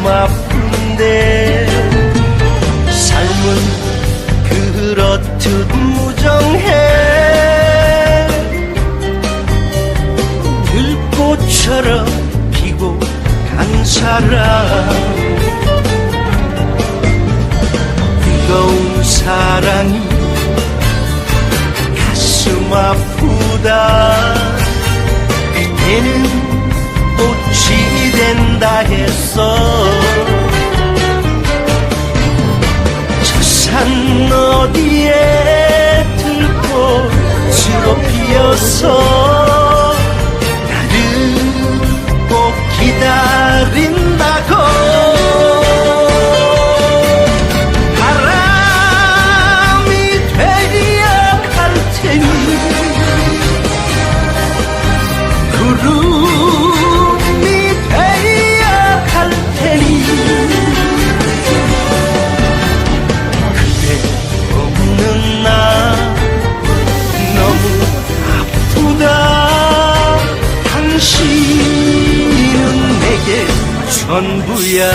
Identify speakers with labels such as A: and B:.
A: 참 아픈데 삶은 그렇듯 무정해. 들꽃처럼 피고 간 사랑 뜨거운 사랑이 가슴 아프다. 그때는 된다 했어 저산 어디에 들꽃으로 피어서 나를 꼭 기다린다고. 바 전부야